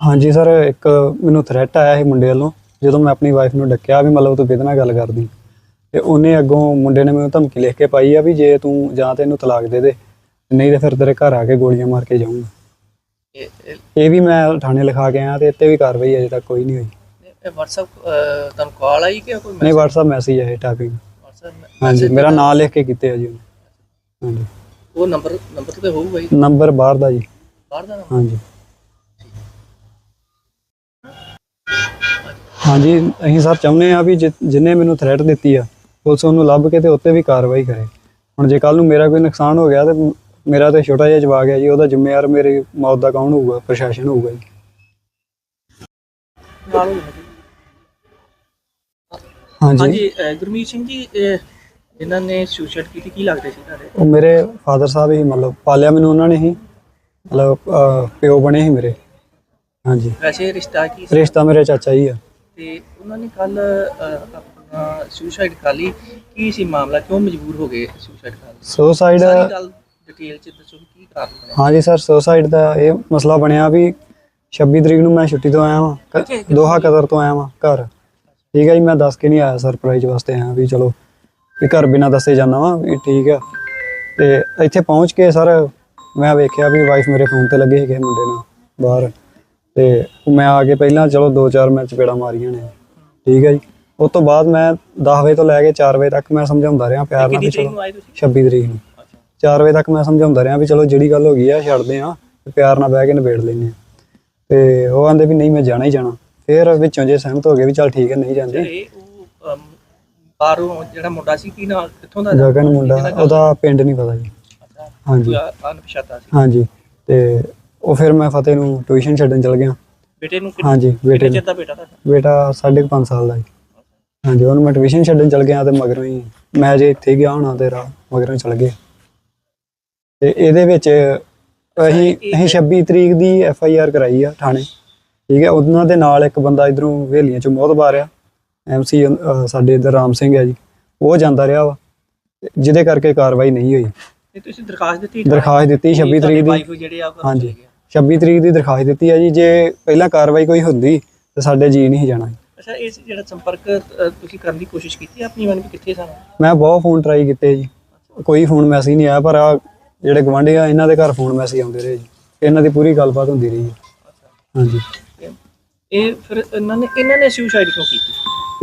ਹਾਂਜੀ ਸਰ ਇੱਕ ਮੈਨੂੰ ਥ੍ਰੈਟ ਆਇਆ ਸੀ ਮੁੰਡੇ ਵੱਲੋਂ ਜਦੋਂ ਮੈਂ ਆਪਣੀ ਵਾਈਫ ਨੂੰ ਡੱਕਿਆ ਵੀ ਮਤਲਬ ਤੂੰ ਕਿਹਦੇ ਨਾਲ ਗੱਲ ਕਰਦੀ? ਤੇ ਉਹਨੇ ਅੱਗੋਂ ਮੁੰਡੇ ਨੇ ਮੈਨੂੰ ਧਮਕੀ ਲਿਖ ਕੇ ਪਾਈ ਆ ਵੀ ਜੇ ਤੂੰ ਜਾਂ ਤੇ ਇਹਨੂੰ ਤਲਾਕ ਦੇ ਦੇ ਨਹੀਂ ਤੇ ਫਿਰ ਤੇਰੇ ਘਰ ਆ ਕੇ ਗੋਲੀਆਂ ਮਾਰ ਕੇ ਜਾਊਂਗਾ। ਇਹ ਵੀ ਮੈਂ ਥਾਣੇ ਲਿਖਾ ਕੇ ਆਇਆ ਤੇ ਇੱਥੇ ਵੀ ਕਾਰਵਾਈ ਅਜੇ ਤੱਕ ਕੋਈ ਨਹੀਂ ਹੋਈ। ਇਹ WhatsApp ਤੁਹਾਨੂੰ ਕਾਲ ਆਈ ਕਿ ਕੋਈ ਨਹੀਂ WhatsApp ਮੈਸੇਜ ਟਾਈਪਿੰਗ ਹਾਂਜੀ ਮੇਰਾ ਨਾਮ ਲਿਖ ਕੇ ਕੀਤੇ ਆ ਜੀ ਹਾਂਜੀ। ਉਹ ਨੰਬਰ ਨੰਬਰ ਤੇ ਹੋਊਗਾ ਹੀ ਨੰਬਰ ਬਾਹਰ ਦਾ ਜੀ। ਬਾਹਰ ਦਾ ਹਾਂਜੀ। ਹਾਂਜੀ ਅਸੀਂ ਸਰ ਚਾਹੁੰਦੇ ਆ ਵੀ ਜਿ- ਜਿਹਨੇ ਮੈਨੂੰ ਥ੍ਰੈਟ ਦਿੱਤੀ ਆ ਪੁਲਿਸ ਉਹਨੂੰ ਲੱਭ ਕੇ ਤੇ ਉੱਤੇ ਵੀ ਕਾਰਵਾਈ ਕਰੇ। ਹੁਣ ਜੇ ਕੱਲ ਨੂੰ ਮੇਰਾ ਕੋਈ ਨੁਕਸਾਨ ਹੋ ਗਿਆ ਤੇ ਮੇਰਾ ਤੇ ਛੋਟਾ ਜਿਹਾ ਜਵਾਕ ਹੈ ਜੀ ਉਹਦਾ ਜ਼ਿੰਮੇਵਾਰ ਮੇਰੀ ਮੌਤ ਦਾ ਕੌਣ ਹੋਊਗਾ ਪ੍ਰਸ਼ਾਸਨ ਹੋਊਗਾ ਜੀ। ਹੋ ਹਾਂਜੀ। ਹਾਂਜੀ ਗੁਰਮੀਤ ਸਿੰਘ ਜੀ ਜਿਨ੍ਹਾਂ ਨੇ ਸੁਸਾਈਡ ਕੀਤੀ ਕੀ ਲੱਗਦੇ ਸੀ ਤੁਹਾਡੇ? ਉਹ ਮੇਰੇ ਫਾਦਰ ਸਾਹਿਬ ਹੀ ਮਤਲਬ ਪਾਲਿਆ ਮੈਨੂੰ ਉਹਨਾਂ ਨੇ ਹੀ ਮਤਲਬ ਪਿਓ ਬਣੇ ਸੀ ਮੇਰੇ। ਹਾਂਜੀ। ਵੈਸੇ ਰਿਸ਼ਤਾ ਕੀ ਰਿਸ਼ਤਾ ਮੇਰੇ ਚਾਚਾ ਜੀ ਆ। ਤੇ ਉਹਨਾਂ ਨੇ ਕੱਲ ਆਪਣਾ ਸੁਸਾਈਡ ਕਰ ਲਈ। ਕੀ ਸੀ ਮਾਮਲਾ? ਕਿਉਂ ਮਜਬੂਰ ਹੋ ਗਏ ਸੁਸਾਈਡ ਕਰਨ ਲਈ ਸੁਸਾਈਡ ਸਾਰੀ ਗੱਲ ਡਿਟੇਲ ਚ ਦੱਸੋ ਕੀ ਕਾਰਨ ਬਣਿਆ। ਹਾਂਜੀ ਸਰ ਸੁਸਾਈਡ ਦਾ ਇਹ ਮਸਲਾ ਬਣਿਆ ਵੀ 26 ਤਰੀਕ ਨੂੰ ਮੈਂ ਛੁੱਟੀ ਤੋਂ ਆਇਆ ਵਾਂ? ਕ- ਦੋਹਾ ਕਤਰ ਤੋਂ ਆਇਆ ਵਾਂ ਘਰ। ਠੀਕ ਹੈ ਜੀ ਮੈਂ ਦੱਸ ਕੇ ਨਹੀਂ ਆਇਆ ਸਰਪ੍ਰਾਈਜ਼ ਵਾਸਤੇ ਆਇਆ ਵੀ ਚਲੋ ਵੀ ਘਰ ਬਿਨਾਂ ਦੱਸੇ ਜਾਣਾ ਵਾਂ ਵੀ ਠੀਕ ਆ। ਤੇ ਇੱਥੇ ਪਹੁੰਚ ਕੇ ਸਰ ਮੈਂ ਵੇਖਿਆ ਵੀ ਵਾਈਫ ਮੇਰੇ ਫੋਨ ਤੇ ਲੱਗੇ ਸੀਗੇ ਮੁੰਡੇ ਨਾਲ ਬਾਹਰ। ਤੇ ਮੈਂ ਆ ਕੇ ਪਹਿਲਾਂ ਚਲੋ 2-4 ਮੈਂ ਚਪੇੜਾ ਮਾਰੀਆਂ ਨੇ। ਠੀਕ ਹੈ ਜੀ। ਉਸ ਤੋਂ ਬਾਅਦ ਮੈਂ 10 ਵਜੇ ਤੋਂ ਲੈ ਕੇ 4 ਵਜੇ ਤੱਕ ਮੈਂ ਸਮਝਾਉਂਦਾ ਰਿਹਾ ਪਿਆਰ ਨਾਲ ਵੀ ਚਲੋ ਨੂੰ ਆਏ ਤੁਸੀਂ? 26 ਤਰੀਕ ਨੂੰ। ਅੱਛਾ 4 ਵਜੇ ਤੱਕ ਮੈਂ ਸਮਝਾਉਂਦਾ ਰਿਹਾ ਵੀ ਚਲੋ ਜਿਹੜੀ ਗੱਲ ਹੋ ਗਈ ਆ ਛੱਡਦੇ ਆ ਤੇ ਪਿਆਰ ਨਾਲ ਬਹਿ ਕੇ ਨਿਬੇੜ ਲੈਂਦੇ ਆ ਤੇ ਉਹ ਆਂਦੇ ਵੀ ਨਹੀਂ ਮੈਂ ਜਾਣਾ ਹੀ ਜਾਣਾ। ਫਿਰ ਵਿੱਚੋਂ ਜੇ ਸਹਿਮਤ ਹੋ ਗਏ ਵੀ ਚਲ ਠੀਕ ਹੈ ਨਹੀਂ ਜਾਂਦੇ। ਬਾਹਰੋਂ ਜਿਹੜਾ ਮੁੰਡਾ ਸੀ ਕੀ ਨਾਲ ਕਿੱਥੋਂ ਦਾ ਗਗਨ ਮੁੰਡਾ ਉਹਦਾ ਪਿੰਡ ਨਹੀਂ ਪਤਾ ਜੀ। ਹਾਂਜੀ। ਅਨਪਛਾਤਾ ਸੀ। ਹਾਂਜੀ। ਤੇ ਉਹ ਫਿਰ ਮੈਂ ਫਤਿਹ ਨੂੰ ਟਿਊਸ਼ਨ ਛੱਡਣ ਚਲ ਗਿਆ। ਬੇਟੇ ਨੂੰ ਕਿੰਨੇ ਹਾਂਜੀ ਬੇਟੇ ਕਿੰਨੇ ਨੂੰ। ਚਿਰ ਦਾ ਬੇਟਾ ਤੁਹਾਡਾ? ਬੇਟਾ 5.5 ਸਾਲ ਦਾ ਜੀ। ਹਾਂਜੀ ਉਹਨੂੰ ਮੈਂ ਟਿਊਸ਼ਨ ਛੱਡਣ ਚਲ ਗਿਆ ਤੇ ਮਗਰੋਂ ਹੀ ਮੈਂ ਜੇ ਇੱਥੇ ਗਿਆ ਹੋਣਾ ਤੇ ਮਗਰੋਂ ਚਲ ਗਏ ਤੇ ਇਹਦੇ ਵਿੱਚ ਅਸੀਂ ਅਸੀਂ 26 ਤਰੀਕ ਦੀ ਐਫ ਆਈ ਆਰ ਕਰਾਈ ਆ ਥਾਣੇ। ਠੀਕ ਹੈ ਉਹਨਾਂ ਦੇ ਨਾਲ ਇੱਕ ਬੰਦਾ ਇਧਰੋਂ ਹਵੇਲੀਆਂ ਚੋਂ ਮੋਹਤਬਾਰ ਆ ਐਮ ਸੀ ਸਾਡੇ ਇਧਰ ਰਾਮ ਸਿੰਘ ਹੈ ਜੀ। ਉਹ ਜਾਂਦਾ ਰਿਹਾ ਵਾ। ਤੇ ਜਿਹਦੇ ਕਰਕੇ ਕਾਰਵਾਈ ਨਹੀਂ ਹੋਈ। ਤੇ ਤੁਸੀਂ ਦਰਖਾਸਤ ਦਿੱਤੀ ਦਰਖਾਸਤ ਦਿੱਤੀ 26 ਤਰੀਕ ਦੀ। ਵਾਈਫ ਜਿਹੜੇ ਆ ਉਹ ਘਰੋਂ ਹਾਂਜੀ। ਚਲੇ ਗਏ। 26 ਤਰੀਕ ਦੀ ਦਰਖਾਸਤ ਦਿੱਤੀ ਹੈ ਜੀ ਜੇ ਪਹਿਲਾਂ ਕਾਰਵਾਈ ਕੋਈ ਹੁੰਦੀ ਤੇ ਸਾਡੇ ਜੀ ਨਹੀਂ ਜਾਣਾ। ਅੱਛਾ ਇਸ ਜਿਹੜਾ ਸੰਪਰਕ ਅ, ਤੁਸੀਂ ਕਰਨ ਦੀ ਕੋਸ਼ਿਸ਼ ਕੀਤੀ ਆਪਣੀ ਮਨ ਵੀ ਕਿੱਥੇ ਸਨ? ਮੈਂ ਬਹੁਤ ਫੋਨ ਟਰਾਈ ਕੀਤੇ ਜੀ। ਕੋਈ ਫੋਨ ਮੈਸੇਜ ਨਹੀਂ ਆਇਆ ਪਰ ਆ ਜਿਹੜੇ ਗਵਾਂਢੀ ਆ ਇਹਨਾਂ ਦੇ ਘਰ ਫੋਨ ਮੈਸੇਜ ਆਉਂਦੇ ਰਹੇ ਜੀ। ਇਹਨਾਂ ਦੀ ਪੂਰੀ ਗੱਲਬਾਤ ਹੁੰਦੀ ਰਹੀ ਹੈ ਹਾਂਜੀ। ਤੇ ਇਹ ਫਿਰ ਇਹਨਾਂ ਨੇ ਇਹਨਾਂ ਨੇ ਸੁਸਾਈਡ ਕਿਉਂ ਕੀਤੀ?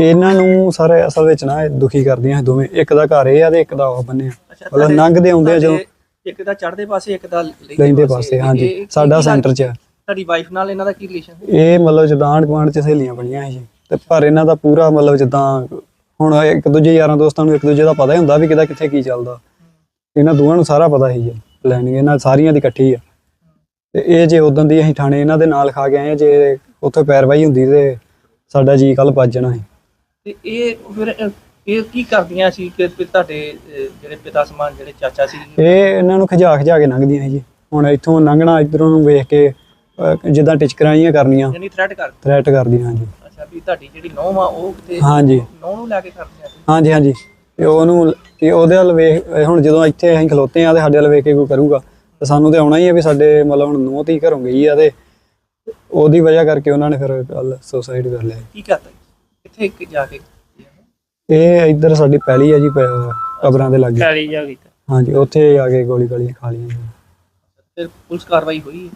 ਇਹਨਾਂ ਨੂੰ ਸਾਰੇ ਅਸਲ ਵਿੱਚ ਨਾ ਇਹ ਦੁਖੀ ਕਰਦੀਆਂ ਇਹ ਦੋਵੇਂ। ਇੱਕ ਦਾ ਘਰ ਇਹ ਆ ਤੇ ਇੱਕ ਦਾ ਉਹ ਬੰਨਿਆ ਅੱਛਾ ਮਤਲਬ ਲੰਘਦੇ ਆਉਂਦੇ ਆ ਜਦੋਂ ਤੁਹਾਡੇ ਇੱਕ ਦਾ ਚੜ੍ਹਦੇ ਪਾਸੇ ਇੱਕ ਦਾ ਲੈਂਦੇ ਪਾਸੇ। ਹਾਂਜੀ। ਸਾਡਾ ਸੈਂਟਰ 'ਚ ਆ। ਤੁਹਾਡੀ ਵਾਈਫ ਨਾਲ ਇਹਨਾਂ ਦਾ ਕੀ ਰਿਲੇਸ਼ਨ ਇਹ ਮਤਲਬ ਜਿੱਦਾਂ ਆਂਢ ਗੁਆਂਢ 'ਚ ਸਹੇਲੀਆਂ ਬਣੀਆਂ ਸੀ ਤੇ ਪਰ ਇਹਨਾਂ ਦਾ ਪੂਰਾ ਮਤਲਬ ਜਿੱਦਾਂ ਹੁਣ ਇੱਕ ਦੂਜੇ ਯਾਰਾਂ ਦੋਸਤਾਂ ਨੂੰ ਇੱਕ ਦੂਜੇ ਦਾ ਪਤਾ ਹੀ ਹੁੰਦਾ ਵੀ ਕਿਹਦਾ ਕਿੱਥੇ ਕੀ ਚੱਲਦਾ। ਇਹਨਾਂ ਦੋਵਾਂ ਨੂੰ ਸਾਰਾ ਪਤਾ ਸੀ ਜੀ ਪਲੈਨਿੰਗ ਇਹਨਾਂ ਸਾਰੀਆਂ ਦੀ ਇਕੱਠੀ ਆ। ਤੇ ਇਹ ਜੇ ਉਦੋਂ ਦੀ ਅਸੀਂ ਥਾਣੇ ਇਹਨਾਂ ਦੇ ਨਾਲ ਖਾ ਕੇ ਆਏ ਆ, ਜੇ ਉੱਥੇ ਪੈਰਵਾਈ ਹੁੰਦੀ ਤੇ ਸਾਡਾ ਜੀ ਕੱਲ ਭੱਜ ਜਾਣਾ ਸੀ। ਤੇ ਇਹ ਫਿਰ ਇਹ ਕੀ ਕਰਦੀਆਂ ਸੀ ਕਿ ਤੁਹਾਡੇ ਜਿਹੜੇ ਪਿਤਾ ਸਮਾਨ ਜਿਹੜੇ ਚਾਚਾ ਸੀ? ਇਹ ਇਹਨਾਂ ਨੂੰ ਖਿਜਾ ਖਿਜਾ ਕੇ ਲੰਘਦੀਆਂ ਸੀ ਜੀ। ਹੁਣ ਇੱਥੋਂ ਲੰਘਣਾ ਇਧਰੋਂ ਨੂੰ ਵੇਖ ਕੇ ਅਹ, ਜਿੱਦਾਂ ਟਿਚਕਰਾਂ ਜਿਹੀਆਂ ਕਰਨੀਆਂ। ਯਾਨੀ ਥ੍ਰੈਟ ਕਰ ਥ੍ਰੈਟ ਕਰਦੀਆਂ ਹਾਂਜੀ। ਅੱਛਾ ਵੀ ਤੁਹਾਡੀ ਜਿਹੜੀ ਨੌਂ ਆ ਉਹ ਕਿਤੇ ਹਾਂਜੀ। ਨੌਂ ਨੂੰ ਲੈ ਕੇ ਕਰਦੀਆਂ ਸੀ? ਹਾਂਜੀ ਹਾਂਜੀ। ਤੇ ਉਹਨੂੰ ਤੇ ਉਹਦੇ ਵੱਲ ਵੇਖ ਇਹ ਹੁਣ ਜਦੋਂ ਇੱਥੇ ਅਸੀਂ ਖਲੋਤੇ ਆ ਤੇ ਸਾਡੇ ਵੱਲ ਵੇਖ ਕੇ ਕੋਈ ਕਰੂਗਾ ਤੇ ਸਾਨੂੰ ਤੇ ਆਉਣਾ ਹੀ ਆ ਵੀ ਸਾਡੇ ਮਤਲਬ ਹੁਣ ਨੂੰਹ ਧੀ ਘਰੋਂ ਗਈ ਆ ਤੇ ਉਹਦੀ ਵਜ੍ਹਾ ਕਰਕੇ ਉਹਨਾਂ ਨੇ ਫਿਰ ਕੱਲ ਸੁਸਾਈਡ ਕਰ ਲਿਆ ਕੀ ਕਰਦਾ ਕਿੱਥੇ ਕਿ ਜਾ ਕੇ ਇਹ ਇੱਧਰ ਸਾਡੀ ਪਹਿਲੀ ਆ ਜੀ ਪ- ਕਬਰਾਂ ਦੇ ਲਾਗੇ। ਕਾਲੀ ਜਾ ਗਈ। ਹਾਂਜੀ ਉੱਥੇ ਆ ਕੇ ਗੋਲੀ ਗਾਲੀਆਂ ਖਾ ਲਈਆਂ ਜੀ। ਫਿਰ ਪੁਲਿਸ ਕਾਰਵਾਈ ਹੋਈ ਹੈ?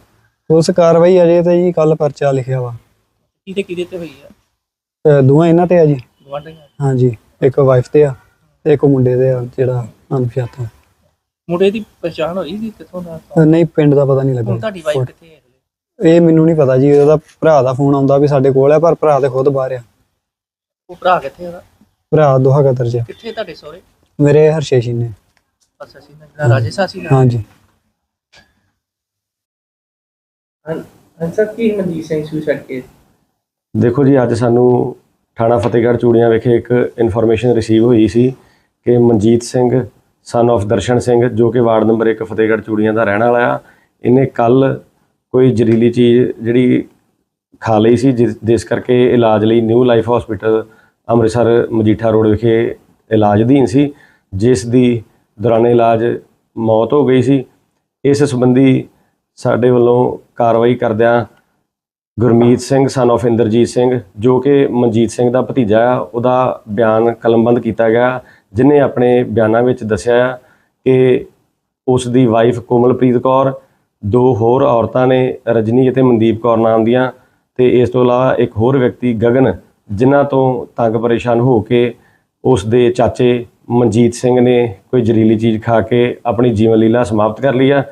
ਉਸ ਕਾਰਵਾਈ ਅਜੇ ਤੇ ਜੀ ਕੱਲ ਪਰਚਾ ਲਿਖਿਆ ਵਾ। ਕਿਹਦੇ ਕਿਹਦੇ ਤੇ ਹੋਈ ਆ? ਤੇ ਦੋਵਾਂ ਇਹਨਾਂ ਤੇ ਆ ਜੀ। ਗਵਾਂਢੀਆਂ ਹਾਂਜੀ ਇੱਕ ਵਾਈਫ ਤੇ ਆ ਤੇ ਇੱਕ ਮੁੰਡੇ ਦੇ ਆ ਜਿਹੜਾ ਅਨਪਛਾਤਾ ਮੁੰਡੇ ਦੀ ਪਛਾਣ ਹੋਈ ਸੀ ਕਿੱਥੋਂ ਦਾ? ਨਹੀਂ ਪਿੰਡ ਦਾ ਪਤਾ ਨਹੀਂ ਹੁਣ ਲੱਗਾ ਤੁਹਾਡੀ ਵਾਈਫ ਕਿੱਥੇ ਹੈ? ਹਲੇ? ਇਹ ਮੈਨੂੰ ਨਹੀਂ ਪਤਾ ਜੀ ਉਹਦਾ ਭਰਾ ਦਾ ਫੋਨ ਆਉਂਦਾ ਵੀ ਸਾਡੇ ਕੋਲ ਆ ਪਰ ਭਰਾ ਤੇ ਖੁਦ ਬਾਹਰ ਆ। ਉਹ ਭਰਾ ਕਿੱਥੇ ਉਹਦਾ? ਭਰਾ ਦੋਹਾ ਕਤਰ ਚ ਕਿੱਥੇ ਤੁਹਾਡੇ ਸਹੁਰੇ? ਮੇਰੇ ਹਰਸ਼ੇਸ਼ੀ ਨੇ। ਅੱਛਾ ਸੀ ਨਾ ਜਿਹੜਾ ਰਾਜੇਸ਼ਾ ਸੀ ਨਾ ਹਾਂਜੀ। ਅੰਸਰ ਕੀ ਮਨਜੀਤ ਸਿੰਘ ਸੁਸਾਈਡ ਕੇਸ ਦੇਖੋ ਜੀ ਅੱਜ ਸਾਨੂੰ ਥਾਣਾ ਫਤਿਹਗੜ੍ਹ ਚੂੜੀਆਂ ਵਿਖੇ ਇੱਕ ਇਨਫੋਰਮੇਸ਼ਨ ਰਿਸੀਵ ਹੋਈ ਸੀ ਕਿ ਮਨਜੀਤ ਸਿੰਘ ਸਨ of ਦਰਸ਼ਨ ਸਿੰਘ ਜੋ ਕਿ ਵਾਰਡ ਨੰਬਰ 1 ਫਤਿਹਗੜ੍ਹ ਚੂੜੀਆਂ ਦਾ ਰਹਿਣ ਵਾਲਾ ਆ ਇਹਨੇ ਕੱਲ ਕੋਈ ਜ਼ਹਿਰੀਲੀ ਚੀਜ਼ ਜਿਹੜੀ ਖਾ ਲਈ ਸੀ ਜਿਸ ਜਿਸ ਕਰਕੇ ਇਲਾਜ ਲਈ new life hospital Amritsar Majitha road ਵਿਖੇ ਇਲਾਜ ਅਧੀਨ ਸੀ, ਜਿਸ ਦੀ ਦੌਰਾਨ ਇਲਾਜ ਮੌਤ ਹੋ ਗਈ ਸੀ। ਇਸ ਸੰਬੰਧੀ ਸਾਡੇ ਵੱਲੋਂ ਕਾਰਵਾਈ ਕਰਦਿਆਂ ਗੁਰਮੀਤ ਸਿੰਘ ਸਨ of ਇੰਦਰਜੀਤ ਸਿੰਘ, ਜੋ ਕਿ ਮਨਜੀਤ ਸਿੰਘ ਦਾ ਭਤੀਜਾ ਆ, ਉਹਦਾ ਬਿਆਨ ਕਲਮਬੰਦ ਕੀਤਾ ਗਿਆ, ਜਿਨੇ ਆਪਣੇ ਬਿਆਨਾਂ ਵਿੱਚ ਦੱਸਿਆ ਆ ਕਿ ਉਸ ਦੀ ਵਾਈਫ ਕੋਮਲਪ੍ਰੀਤ ਕੌਰ, ਦੋ ਹੋਰ ਔਰਤਾਂ ਨੇ, ਰਜਨੀ ਅਤੇ ਮਨਦੀਪ ਕੌਰ ਨਾਮ ਦੀਆਂ, ਤੇ ਇਸ ਤੋਂ ਇਲਾਵਾ ਇੱਕ ਹੋਰ ਵਿਅਕਤੀ ਗਗਨ ਜਿਨ੍ਹਾਂ ਤੋਂ ਤੰਗ ਪਰੇਸ਼ਾਨ ਹੋ ਕੇ ਉਸ ਦੇ ਚਾਚੇ ਮਨਜੀਤ ਸਿੰਘ ਨੇ ਕੋਈ ਜ਼ਹਿਰੀਲੀ ਚੀਜ਼ ਖਾ ਕੇ ਆਪਣੀ ਜੀਵਨ ਲੀਲਾ ਸਮਾਪਤ ਕਰ ਲਈ ਆ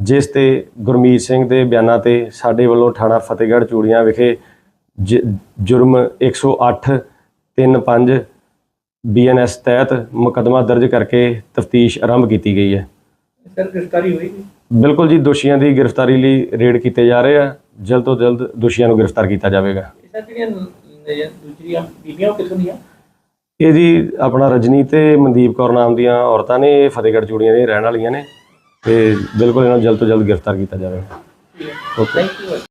ਜਿਸ ਤੇ ਗੁਰਮੀਤ ਸਿੰਘ ਦੇ ਬਿਆਨਾਂ ਤੇ ਸਾਡੇ ਵੱਲੋਂ ਥਾਣਾ ਫਤਿਹਗੜ੍ਹ ਚੂੜੀਆਂ ਵਿਖੇ ਜੁਰਮ 108 35 ਬੀਐਨਐਸ ਤਹਿਤ ਮੁਕੱਦਮਾ ਦਰਜ ਕਰਕੇ ਤਫਤੀਸ਼ ਆਰੰਭ ਕੀਤੀ ਗਈ ਹੈ। ਸਰ ਗ੍ਰਿਫਤਾਰੀ ਹੋਈ ਬਿਲਕੁਲ ਜੀ ਦੋਸ਼ੀਆਂ ਦੀ ਗ੍ਰਿਫਤਾਰੀ ਲਈ ਰੇਡ ਕੀਤੇ ਜਾ ਰਹੇ ਆ। ਜਲਦ ਤੋਂ ਜਲਦ ਦੋਸ਼ੀਆਂ ਨੂੰ ਗ੍ਰਿਫਤਾਰ ਕੀਤਾ ਜਾਵੇਗਾ। ਸਰ ਜਿਹੜੀਆਂ ਨ- ਦੂਜੀਆਂ ਬੀਬੀਆਂ ਉਹ ਕਿੱਥੋਂ ਦੀਆਂ? ਇਹ ਜੀ ਆਪਣਾ ਰਜਨੀ ਤੇ ਮਨਦੀਪ ਕੌਰ ਨਾਮ ਦੀਆਂ ਔਰਤਾਂ ਨੇ ਇਹ ਫਤਿਹਗੜ੍ਹ ਚੂੜੀਆਂ ਦੇ ਰਹਿਣ ਵਾਲੀਆਂ ਨੇ ਤੇ ਬਿਲਕੁਲ ਇਹਨਾਂ ਨੂੰ ਜਲਦ ਤੋਂ ਜਲਦ ਗ੍ਰਿਫਤਾਰ ਕੀਤਾ ਜਾਵੇਗਾ ਓਕੇ ਥੈਂਕ ਯੂ